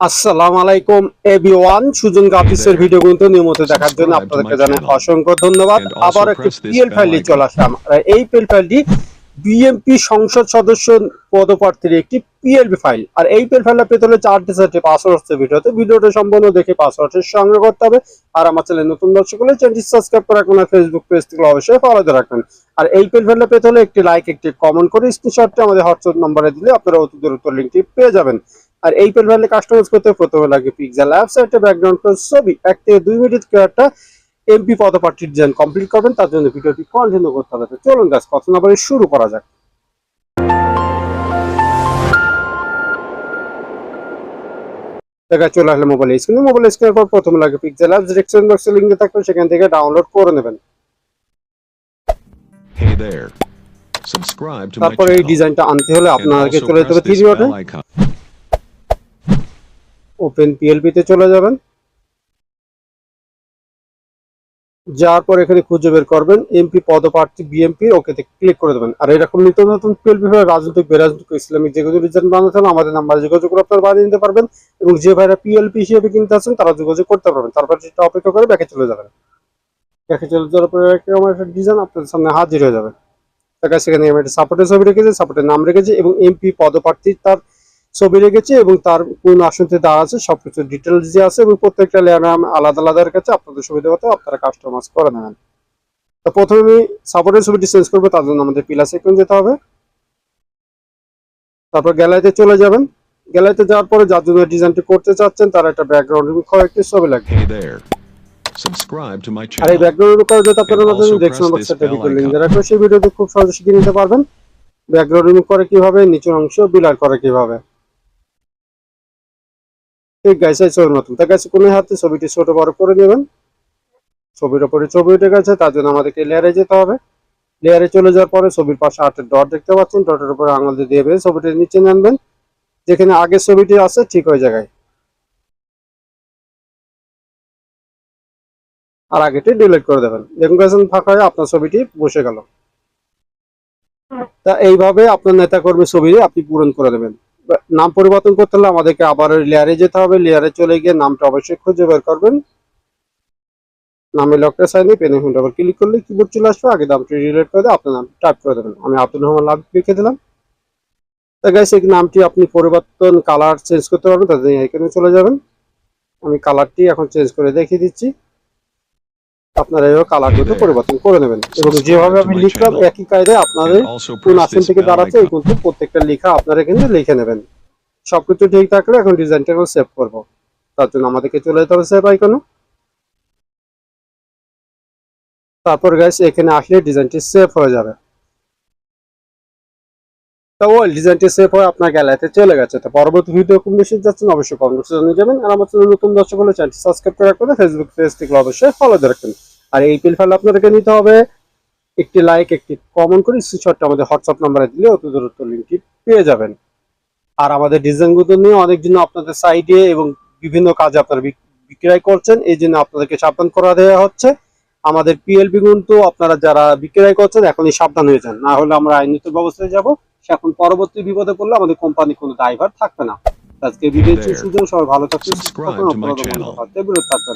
আসসালামু আলাইকুম everyone Sujan গাফিসের video কিন্তু নিয়মিত দেখার জন্য Subscribe আপনাদেরকে জানাই অসংখ্য ধন্যবাদ। আবার একটি press this পিএল ফাইল নিয়ে চলে আসলাম। এই পিএল ফাইলটি বিএমপি সংসদ সদস্য পদপ্রার্থীর একটি পিএলবি ফাইল আর এই পিএল ফাইলটা পেতে হলে চারটি চারটি পাসওয়ার্ড হচ্ছে ভিডিওতে ভিডিওটা সম্পূর্ণ দেখে পাসওয়ার্ডের সংগ্রহ করতে হবে। আর আমার চ্যানেল নতুন দর্শক হলে চ্যানেলটি সাবস্ক্রাইব করে রাখবেন আর ফেসবুক পেজ থেকে অবশ্যই ফলো দিয়ে রাখবেন আর এই পিএল ফাইলটা পেতে হলে একটি লাইক একটি কমেন্ট করে স্ক্রিনশটটি আমাদের হোয়াটসঅ্যাপ নম্বরে দিলে আপনারা অতি দ্রুত লিঙ্কটি পেয়ে যাবেন। আর এই পেল ভ্যালি কাস্টমাইজ করতে প্রথমে লাগে পিক্সেল অ্যাপস একটা ব্যাকগ্রাউন্ড ছবি এক থেকে দুই মিনিট কেউ একটা এমপি পদপ্রার্থীর ডিজাইন কমপ্লিট করবেন তার জন্য ভিডিওটি কন্টিনিউ করতে হবে। চলুন গাছ কথা না শুরু করা যাক। দেখা চলে আসলে মোবাইল স্ক্রিনে মোবাইল স্ক্রিনের পর প্রথমে লাগে পিক্সেল অ্যাপস ডিরেকশন বক্সে লিঙ্ক থাকবে সেখান থেকে ডাউনলোড করে নেবেন। তারপরে এই ডিজাইনটা আনতে হলে আপনাকে চলে যেতে হবে থ্রি ওপেন পিএলপি তে চলে যাবেন। যাওয়ার পর এখানে খুঁজে বের করবেন এমপি পদপ্রার্থী বিএমপি ওকেতে ক্লিক করে দেবেন। আর এরকম নিত্য নতুন পিএলপি রাজনৈতিক, বেরাজনৈতিক, ইসলামিক যে কোনো ডিজাইন বানাতে আমাদের নাম্বারে যোগাযোগ করে আপনারা বানিয়ে নিতে পারবেন এবং যে ভাইরা পিএলপি হিসেবে কিনতে আছেন তারা যোগাযোগ করতে পারবেন। তারপর সেটা অপেক্ষা করে, ব্যাকে চলে যাবেন। ব্যাকে চলে যাওয়ার পরে আমার একটা ডিজাইন আপনাদের সামনে হাজির হয়ে যাবে। তার কাছে সেখানে আমি একটা সাপোর্টের ছবি রেখেছি সাপোর্টের নাম রেখেছি এবং এমপি পদপ্রার্থী তার ছবি রেখেছি এবং তার কোন আসনতে দাঁড় আছে সবকিছু ডিটেলস যে আছে এবং প্রত্যেকটা লেয়ার নাম আলাদা আলাদা রেখেছে। আপনাদের সুবিধা মতো আপনারা কাস্টমাইজ করে নেবেন। তো প্রথমে আমি সাপোর্টের ছবিটি চেঞ্জ করব তার জন্য আমাদের পিলাস এখন যেতে হবে। তারপর গ্যালারিতে চলে যাবেন। গ্যালারিতে যাওয়ার পরে যার জন্য ডিজাইনটি করতে চাচ্ছেন তার একটা ব্যাকগ্রাউন্ড কয়েকটি ছবি লাগবে। Subscribe to my আর এই আপনারা দেখছেন ভিডিও লিংক সেই ভিডিওতে খুব সহজে শিখে নিতে পারবেন। ব্যাকগ্রাউন্ড রিমুভ করে কীভাবে নিচের অংশ বিলার করে কীভাবে। ঠিক গাইছে ছবির মতন। তার কাছে কোনো হাতে, ছবিটি ছোট বড় করে নেবেন। ছবির ওপরে ছবি উঠে গেছে, তার জন্য আমাদেরকে লেয়ারে যেতে হবে। লেয়ারে চলে যাওয়ার পরে ছবির পাশে আটের ডট দেখতে পাচ্ছেন। ডটের উপরে আঙুল দিয়ে দিয়ে ছবিটি নিচে নামবেন। যেখানে আগের ছবিটি আছে, ঠিক ওই জায়গায়। আর আগেটি ডিলিট করে দেবেন। দেখুন গেছেন ফাঁকা হয়ে আপনার ছবিটি বসে গেল। তা এইভাবে আপনার নেতা কর্মী ছবি আপনি পূরণ করে দেবেন। নাম পরিবর্তন করতে হলে আমাদেরকে আবার লেয়ারে যেতে হবে। লেয়ারে চলে গিয়ে নামটা অবশ্যই খুঁজে বের করবেন। নামে লকটা সাইনে পেনে আবার ক্লিক করলে কিবোর্ড চলে আসবে। আগে নামটি রিলেট করে আপনার নাম টাইপ করে দেবেন। আমি আব্দুল রহমান লাভ লিখে দিলাম। তা গাইস এই নামটি আপনি পরিবর্তন কালার চেঞ্জ করতে পারবেন। তাদের এখানে চলে যাবেন। আমি কালারটি এখন চেঞ্জ করে দেখিয়ে দিচ্ছি। আপনারা এইভাবে কালারগুলো পরিবর্তন করে নেবেন। এবং যেভাবে আমি লিখলাম একই কায়দায় আপনাদের কোন আসন থেকে দাঁড়াচ্ছে এই কিন্তু প্রত্যেকটা লেখা আপনারা কিন্তু লিখে নেবেন। সবকিছু ঠিক থাকলে এখন ডিজাইনটা সেভ করব। তার জন্য আমাদেরকে চলে যেতে হবে সেভ আইকনে তারপর গাইস এখানে আসলে ডিজাইনটি সেভ হয়ে যাবে। তো ওই ডিজাইনটি সেভ হয়ে আপনার গ্যালারিতে চলে গেছে। যাচ্ছেন অবশ্যই যাবেন। আর নতুন ফেসবুক অবশ্যই আর এই আপনাদেরকে নিতে হবে। একটি লাইক একটি করে আমাদের হোয়াটসঅ্যাপ দিলে অতি পেয়ে যাবেন। আর আমাদের নিয়ে আপনাদের এবং বিভিন্ন কাজে আপনারা বিক- বিক্রয় করছেন, এই জন্য আপনাদেরকে সাবধান করা দেওয়া হচ্ছে। আমাদের পিএলপি কিন্তু আপনারা যারা বিক্রয় করছেন, এখনই সাবধান হয়ে যান। না হলে আমরা আইনত ব্যবস্থায় যাব। সে এখন পরবর্তী বিপদে পড়লে আমাদের কোম্পানি কোনো ড্রাইভার থাকবে না। আজকে ভিডিও. সুযোগ সবাই ভালো থাকবেন। থাকবেন।